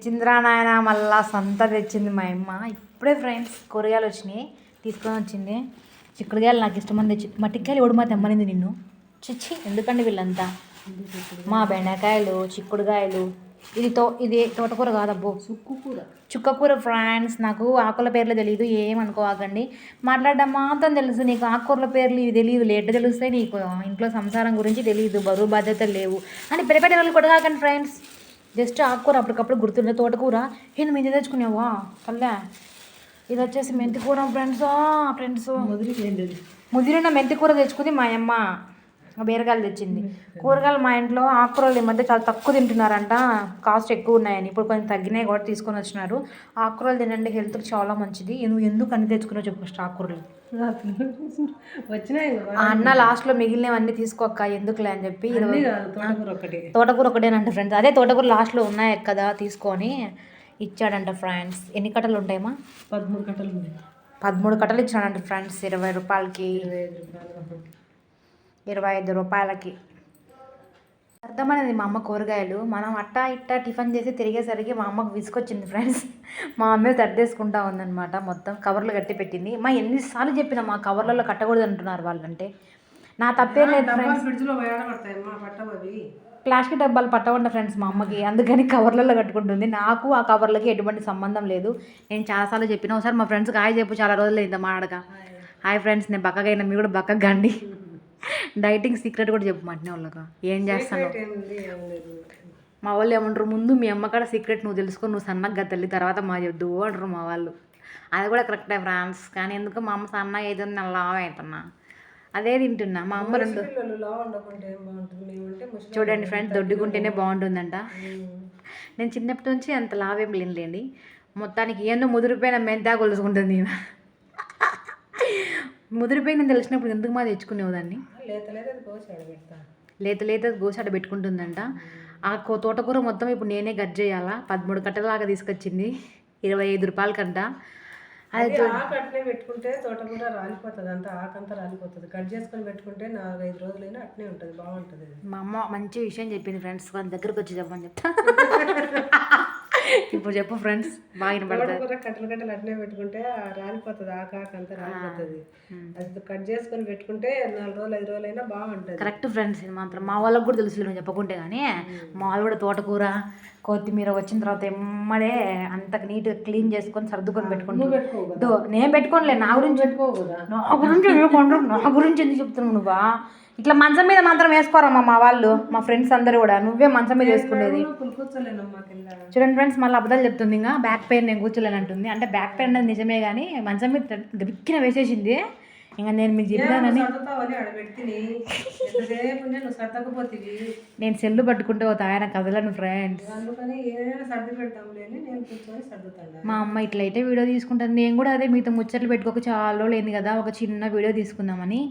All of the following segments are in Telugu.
తెచ్చిందిరా నాయన మళ్ళా సంత తెచ్చింది మా అమ్మ. ఇప్పుడే ఫ్రెండ్స్ కూరగాయలు వచ్చినాయి తీసుకొని వచ్చింది. చిక్కుడుగాయలు నాకు ఇష్టమని తెచ్చి మట్టికాయలు ఎవడు మా తెమ్మనింది నిన్ను? చిచ్చి ఎందుకండి వీళ్ళంతా? మా బెండకాయలు చిక్కుడుగాయలు ఇది తో ఇది తోటకూర కాదబ్బో. సుక్కు కూర. చుక్కకూర ఫ్రాండ్స్ నాకు ఆకుల పేర్లు తెలియదు ఏమనుకోవాకండి మాట్లాడడం మాత్రం తెలుసు నీకు ఆకుకూరల పేర్లు ఇవి తెలియదు లేట్ తెలుస్తాయి నీకు. ఇంట్లో సంసారం గురించి తెలియదు బరువు బాధ్యతలు లేవు అని పెద్ద పెద్ద వాళ్ళు కొడగాకండి ఫ్రెండ్స్ జస్ట్ ఆకుకూర అప్పటికప్పుడు గుర్తుండే తోటకూర. ఏంది మెంతి తెచ్చుకున్నావా? పల్లె. ఇది వచ్చేసి మెంతి కూర ఫ్రెండ్స్. ఫ్రెండ్స్ ముదిరిన మెంతి కూర తెచ్చుకుంది మా అమ్మ. బీరకాయలు తెచ్చింది. కూరగాయలు మా ఇంట్లో ఆకుకూరలు ఈ మధ్య చాలా తక్కువ తింటున్నారంట. కాస్ట్ ఎక్కువ ఉన్నాయని. ఇప్పుడు కొంచెం తగ్గినాయి కూడా తీసుకొని వచ్చినారు. ఆకుకూరలు తినండి హెల్త్కి చాలా మంచిది. నువ్వు ఎందుకు అన్ని తెచ్చుకున్నావు చెప్పు ఫస్ట్ ఆకుకూరలు? వచ్చినాయి అన్న లాస్ట్లో మిగిలినవన్నీ తీసుకోక్క ఎందుకులే అని చెప్పి అన్నీ ఇరవై కాదు తోటకూర ఒకటి. తోటకూర ఒకటేనంట ఫ్రెండ్స్ అదే తోటకూర లాస్ట్లో ఉన్నాయి కదా తీసుకొని ఇచ్చాడంట ఫ్రెండ్స్ ఎన్ని కట్టలు ఉంటాయమ్మా? పదమూడు కట్టలు ఉన్నాయి. పదమూడు కట్టలు ఇచ్చాడంట ఫ్రెండ్స్ ఇరవై రూపాయలకి. ఇరవై ఐదు రూపాయలకి. అర్థమైనది మా అమ్మ కూరగాయలు. మనం అట్టా ఇట్టా టిఫిన్ చేసి తిరిగేసరికి మా అమ్మకు విసుకొచ్చింది ఫ్రెండ్స్. మా అమ్మే సర్దేసుకుంటా ఉందన్నమాట మొత్తం. కవర్లు కట్టి పెట్టింది. మా ఎన్నిసార్లు చెప్పిన మా కవర్లలో కట్టకూడదు అంటున్నారు వాళ్ళంటే. నా తప్పేం లేదు ఫ్రెండ్స్. ప్లాస్టిక్ డబ్బాలు పట్టవంట ఫ్రెండ్స్ మా అమ్మకి. అందుకని కవర్లలో కట్టుకుంటుంది. నాకు ఆ కవర్లకి ఎటువంటి సంబంధం లేదు. నేను చాలాసార్లు చెప్పిన ఒకసారి మా ఫ్రెండ్స్కి హాయ్ చెప్పు చాలా రోజులు అయిందా మాడక హాయ్. ఫ్రెండ్స్ నేను బక్కగా అయినా మీరు కూడా బక్కగా గండి డైటింగ్ సీక్రెట్ కూడా చెప్పు మట్టిన వాళ్ళకి. ఏం చేస్తాను? మా వాళ్ళు ఏమంటారు? ముందు మీ అమ్మ కాడ సీక్రెట్ నువ్వు తెలుసుకొని నువ్వు సన్నగా తల్లి తర్వాత మా చెప్దు అంటారు మా వాళ్ళు. అది కూడా కరెక్టే ఫ్రాన్స్. కానీ ఎందుకు మా అమ్మ సన్నగా అయితే నేను లావ్ అవుతున్నా అదే తింటున్నా. మా అమ్మ రెండు చూడండి ఫ్రెండ్స్ దొడ్డుకుంటేనే బాగుంటుందంట. నేను చిన్నప్పటి నుంచి అంత లావేం లేనులేండి. మొత్తానికి ఏందో ముదిరిపోయిన మెంతా కొలుసుకుంటుంది. ముదిరిపోయిందని తెలిసినప్పుడు ఎందుకు మా తెచ్చుకునేవు దాన్ని లేత లేత గోసాడ పెట్టుకుంటుందంట ఆ కో- తోటకూర మొత్తం ఇప్పుడు నేనే గట్ చేయాలా? పదమూడు కట్టలాగా తీసుకొచ్చింది. ఇరవై ఐదు రూపాయలకంట. అది అట్నే పెట్టుకుంటే తోటకూర రాలిపోతుంది. అంతా ఆకంతా రాలిపోతుంది. కట్ చేసుకొని పెట్టుకుంటే నాలుగైదు రోజులైనా అట్నే ఉంటుంది. బాగుంటుంది మా అమ్మ మంచి విషయం చెప్పింది ఫ్రెండ్స్. వాళ్ళ దగ్గరకు వచ్చి చెప్పమని చెప్తా. ఇప్పుడు చెప్పు ఫ్రెండ్స్ బాగా వినపడుతుంది కట్టలు కట్టలు అట్నే పెట్టుకుంటే ఆ రాలిపోతుంది ఆకు ఆకు అంతా రాలిపోతుంది. అది కట్ చేసుకొని పెట్టుకుంటే నాలుగు రోజులు ఐదు రోజులైనా బాగుంటుంది. కరెక్ట్ ఫ్రెండ్స్ ఇది మాత్రం. మా వాళ్ళకి కూడా తెలుసు నువ్వు చెప్పకుంటే కానీ మా వాళ్ళు కూడా తోటకూర కొత్తిమీర వచ్చిన తర్వాత ఎమ్మడే అంత నీట్గా క్లీన్ చేసుకొని సర్దుకొని పెట్టుకుంటాను నేను పెట్టుకోనులే నా గురించి. పెట్టుకోవు కదా. నా గురించి నా గురించి ఎందుకు చెప్తున్నావు నువ్వా? ఇట్లా మంచం మీద మాత్రం వేసుకోరమ్మా మా వాళ్ళు మా ఫ్రెండ్స్ అందరూ కూడా. నువ్వే మంచం మీద వేసుకునేది. చూడండి ఫ్రెండ్స్ మళ్ళీ అబద్ధాలు చెప్తుంది ఇంకా. బ్యాక్ పెయిన్ నేను కూర్చోలేను అంటుంది. అంటే బ్యాక్ పెయిన్ అనేది నిజమే కానీ మంచం మీద గబిక్కిన వేసేసింది. ఇంకా నేను మీకు చెప్పానని నేను సెల్లు పట్టుకుంటే ఒక ఆయన కదలను ఫ్రెండ్స్ మా అమ్మ ఇట్లయితే వీడియో తీసుకుంటాను నేను కూడా అదే మీతో ముచ్చట్లు పెట్టుకోక చాలా రోజులు కదా ఒక చిన్న వీడియో తీసుకుందామని.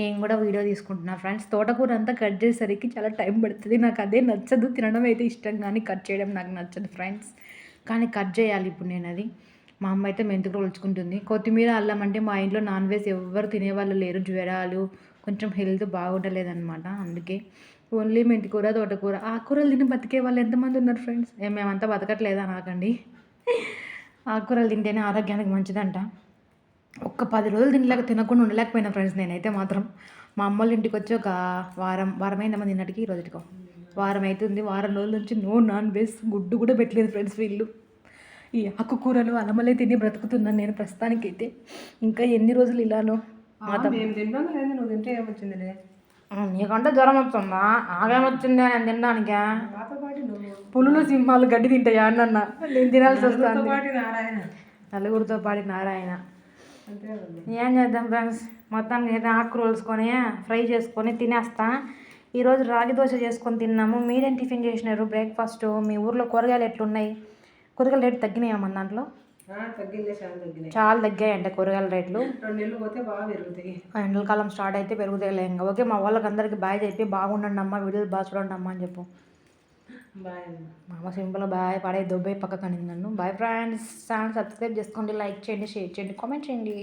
నేను కూడా వీడియో తీసుకుంటున్నా ఫ్రెండ్స్. తోటకూర అంతా కట్ చేసేసరికి చాలా టైం పడుతుంది. నాకు అదే నచ్చదు. తినడం అయితే ఇష్టం కానీ కట్ చేయడం నాకు నచ్చదు ఫ్రెండ్స్. కానీ కట్ చేయాలి ఇప్పుడు నేను అది. మా అమ్మ అయితే మెంతుకు ఒలుచుకుంటుంది కొత్తిమీర అల్లం అంటే మా ఇంట్లో నాన్ వెజ్ ఎవ్వరు తినేవాళ్ళు లేరు. జ్వరాలు కొంచెం హెల్త్ బాగుండలేదన్నమాట. అందుకే ఓన్లీ మెంతికూర తోటకూర. ఆకుకూరలు తిని బతికే వాళ్ళు ఎంతమంది ఉన్నారు ఫ్రెండ్స్? మేమంతా బతకట్లేదా నాకండి? ఆకుకూరలు తింటేనే ఆరోగ్యానికి మంచిదంట. ఒక్క పది రోజులు తినలేక తినకుండా ఉండలేకపోయినా ఫ్రెండ్స్ నేనైతే మాత్రం. మా అమ్మ వాళ్ళ ఇంటికి వచ్చి ఒక వారం వారం అయిందమ్మా నిన్నటికి ఈ రోజుకో వారం అవుతుంది వారం రోజుల నుంచి నో నాన్ వెజ్ గుడ్డు కూడా పెట్టలేదు ఫ్రెండ్స్ వీళ్ళు. ఈ ఆకుకూరలు అలమలే తిని బ్రతుకుతున్నాను నేను ప్రస్తుతానికైతే. ఇంకా ఎన్ని రోజులు ఇలానో నువ్వు తింటే ఏమొచ్చిందిలే? నీకంటే జ్వరం వస్తుందా? నాకేమొచ్చింది నేను తినడానికా? పులులు సింహాలు గడ్డి తింటాయా అన్న నేను తినాల్సి వస్తుంది. నారాయణ. నలుగురితో పాడి నారాయణ. ఏం చేద్దాం ఫ్రెండ్స్? మొత్తానికి అయితే ఆకు రోల్స్కొని ఫ్రై చేసుకొని తినేస్తా. ఈరోజు రాగి దోశ చేసుకొని తిన్నాము. మీరేం టిఫిన్ చేసినారు? బ్రేక్ఫాస్ట్ మీ ఊర్లో కూరగాయలు ఎట్లున్నాయి? కూరగాయల రేటు తగ్గినాయా మన దాంట్లో? చాలా తగ్గాయంట కూరగాయల రేట్లు. బాగా ఆ ఎండలకాలం స్టార్ట్ అయితే పెరుగుతాయి ఇంకా. ఓకే మా వాళ్ళకి అందరికీ బాయ్ చెప్పి బాగుండండి అమ్మ వీడియోలు బాగా చూడండి అమ్మ అని చెప్పు. బాయ్ మామ సింపుల్ బాయ్ పడే దుబ్బై పక్క కనింది నన్ను. బాయ్ ఫ్రెండ్స్ ఛానల్ సబ్స్క్రైబ్ చేసుకోండి లైక్ చేయండి షేర్ చేయండి కామెంట్ చేయండి.